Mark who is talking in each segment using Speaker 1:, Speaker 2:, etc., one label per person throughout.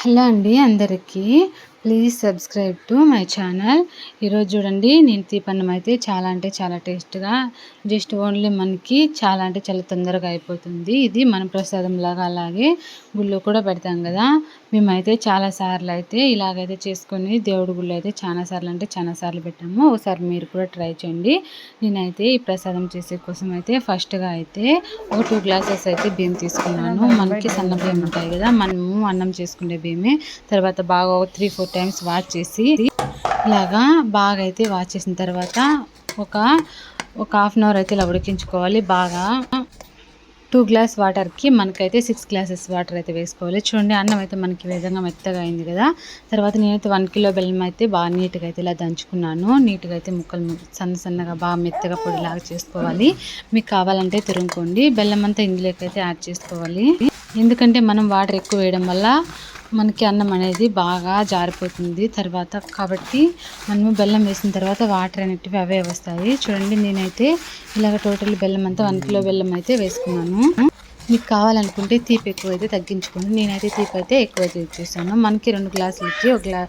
Speaker 1: Hello అండి అందరికీ. Please subscribe to my channel ఈరోజు చూడండి నేను తీపన్నం అయితే చాలా అంటే చాలా టేస్ట్గా జస్ట్ ఓన్లీ మనకి చాలా అంటే చాలా తొందరగా అయిపోతుంది. ఇది మన ప్రసాదం లాగా అలాగే గుళ్ళో కూడా పెడతాం కదా. మేమైతే చాలా సార్లు అయితే ఇలాగైతే చేసుకొని దేవుడి గుళ్ళు అయితే చాలా సార్లు అంటే చాలా సార్లు పెట్టాము. ఒకసారి మీరు కూడా ట్రై చేయండి. నేనైతే ఈ ప్రసాదం చేసే కోసం అయితే ఫస్ట్గా అయితే ఒక టూ గ్లాసెస్ అయితే బియ్యం తీసుకున్నాను. మనకి సన్న బియ్యం ఉంటాయి కదా మనము అన్నం చేసుకునే బియ్యమే. తర్వాత బాగా ఒక త్రీ ఫోర్ టైమ్స్ వాష్ చేసి ఇలాగా బాగా అయితే వాష్ చేసిన తర్వాత ఒక ఒక హాఫ్ అన్ అవర్ అయితే ఇలా ఉడికించుకోవాలి. బాగా టూ గ్లాస్ వాటర్కి మనకైతే సిక్స్ గ్లాసెస్ వాటర్ అయితే వేసుకోవాలి. చూడండి అన్నం అయితే మనకి విధంగా మెత్తగా అయింది కదా. తర్వాత నేనైతే వన్ కిలో బెల్లం అయితే బాగా నీట్గా అయితే ఇలా దంచుకున్నాను. నీట్గా అయితే ముక్కలు సన్న సన్నగా బాగా మెత్తగా పొడిలాగా చేసుకోవాలి. మీకు కావాలంటే తురుముకోండి. బెల్లం అంతా ఇందులోకి అయితే యాడ్ చేసుకోవాలి. ఎందుకంటే మనం వాటర్ ఎక్కువ వేయడం వల్ల మనకి అన్నం అనేది బాగా జారిపోతుంది తర్వాత కాబట్టి మనము బెల్లం వేసిన తర్వాత వాటర్ అనేటివి అవే వస్తాయి. చూడండి నేనైతే ఇలాగ టోటల్ బెల్లం అంతా వన్ కిలో బెల్లం అయితే వేసుకున్నాను. మీకు కావాలనుకుంటే తీపి ఎక్కువ అయితే తగ్గించుకోండి. నేనైతే తీపి అయితే ఎక్కువ అయితే చేస్తాను. మనకి రెండు గ్లాసులకి ఒక గ్లా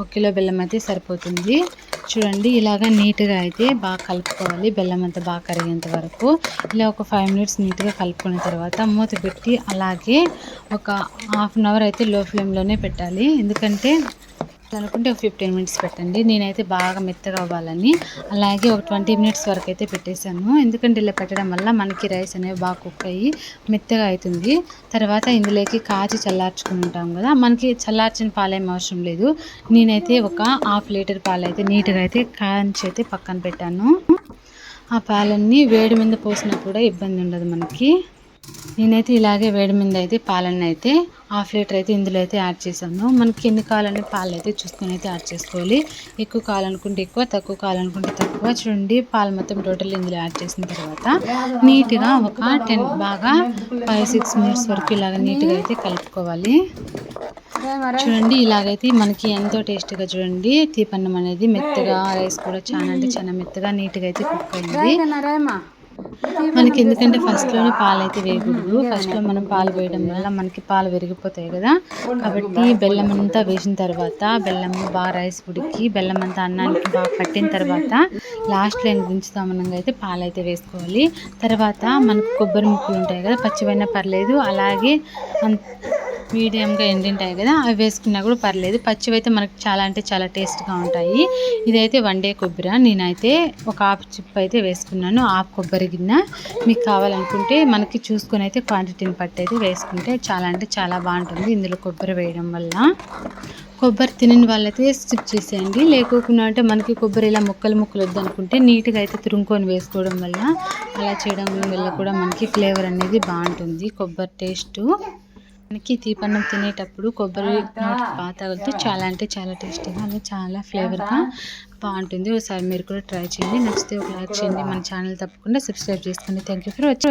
Speaker 1: ఒక కిలో బెల్లం అయితే సరిపోతుంది. చూడండి ఇలాగ నీట్గా అయితే బాగా కలుపుకోవాలి. బెల్లం అంతా బాగా కరిగేంత వరకు. ఇలా ఒక ఫైవ్ మినిట్స్ నీట్గా కలుపుకున్న తర్వాత మూత పెట్టి అలాగే ఒక హాఫ్ అన్ అవర్ అయితే లో ఫ్లేమ్లోనే పెట్టాలి. ఎందుకంటే అనుకుంటే ఒక ఫిఫ్టీన్ మినిట్స్ పెట్టండి. నేనైతే బాగా మెత్తగా అవ్వాలని. అలాగే ఒక ట్వంటీ మినిట్స్ వరకు అయితే పెట్టేశాను. ఎందుకంటే ఇలా పెట్టడం వల్ల మనకి రైస్ అనేవి బాగా కుక్ అయ్యి మెత్తగా అవుతుంది. తర్వాత ఇందులోకి కాచి చల్లార్చుకుని ఉంటాం కదా. మనకి చల్లార్చిన పాలేం అవసరం లేదు. నేనైతే ఒక హాఫ్ లీటర్ పాలు అయితే నీట్గా అయితే కాంచి అయితే పక్కన పెట్టాను. ఆ పాలన్నీ వేడి మీద పోసినా కూడా ఇబ్బంది ఉండదు మనకి. నేనైతే ఇలాగే వేడి మీద అయితే పాలన్న అయితే హాఫ్ లీటర్ అయితే ఇందులో అయితే యాడ్ చేశాను. మనకి ఎన్ని కావాలని పాలు అయితే చూసుకొని అయితే యాడ్ చేసుకోవాలి. ఎక్కువ కావాలనుకుంటే ఎక్కువ తక్కువ కావాలనుకుంటే తక్కువ. చూడండి పాలు మొత్తం టోటల్ ఇందులో యాడ్ చేసిన తర్వాత నీట్గా ఒక టెన్ బాగా ఫైవ్ సిక్స్ మినిట్స్ వరకు ఇలాగ నీట్గా అయితే కలుపుకోవాలి. చూడండి ఇలాగైతే మనకి ఎంతో టేస్ట్గా చూడండి తీపన్నం అనేది మెత్తగా రైస్ కూడా చాలా అంటే చాలా మెత్తగా నీట్గా అయితే కుక్ అయింది. మనకి ఎందుకంటే ఫస్ట్లోనే పాలు అయితే వేయకూడదు. ఫస్ట్లో మనం పాలు వేయడం వల్ల మనకి పాలు విరిగిపోతాయి కదా. కాబట్టి బెల్లం అంతా వేసిన తర్వాత బెల్లం బాగా రైస్ ఉడికి బెల్లం అంతా అన్నానికి బాగా పట్టిన తర్వాత లాస్ట్లో దించుతామనంగా అయితే పాలు అయితే వేసుకోవాలి. తర్వాత మనకు కొబ్బరి ముక్కలు ఉంటాయి కదా పచ్చివైనా పర్లేదు. అలాగే మీడియంగా ఎండింటాయి కదా అవి వేసుకున్నా కూడా పర్లేదు. పచ్చివి అయితే మనకు చాలా అంటే చాలా టేస్ట్గా ఉంటాయి. ఇదైతే వన్ డే కొబ్బరి. నేనైతే ఒక హాఫ్ చిప్ అయితే వేసుకున్నాను హాఫ్ కొబ్బరి గిన్నె. మీకు కావాలనుకుంటే మనకి చూసుకొని అయితే క్వాంటిటీని పట్టి అయితే వేసుకుంటే చాలా అంటే చాలా బాగుంటుంది ఇందులో కొబ్బరి వేయడం వల్ల. కొబ్బరి తినని వాళ్ళైతే స్టిప్ చేసేయండి. లేకోకుండా అంటే మనకి కొబ్బరి ఇలా ముక్కలు ముక్కలు వద్దనుకుంటే నీట్గా అయితే తురుముకొని వేసుకోవడం వల్ల అలా చేయడం వల్ల కూడా మనకి ఫ్లేవర్ అనేది బాగుంటుంది కొబ్బరి టేస్టు. మనకి తీపన్నం తినేటప్పుడు కొబ్బరి నోటికి బాగా తగిలితే చాలా అంటే చాలా టేస్టీగా అలా చాలా ఫ్లేవర్గా బాగుంటుంది. ఒకసారి మీరు కూడా ట్రై చేయండి. నచ్చితే ఒక లైక్ చేయండి. మన ఛానల్ తప్పకుండా సబ్స్క్రైబ్ చేసుకోండి. థ్యాంక్ యూ ఫర్ వచ్చి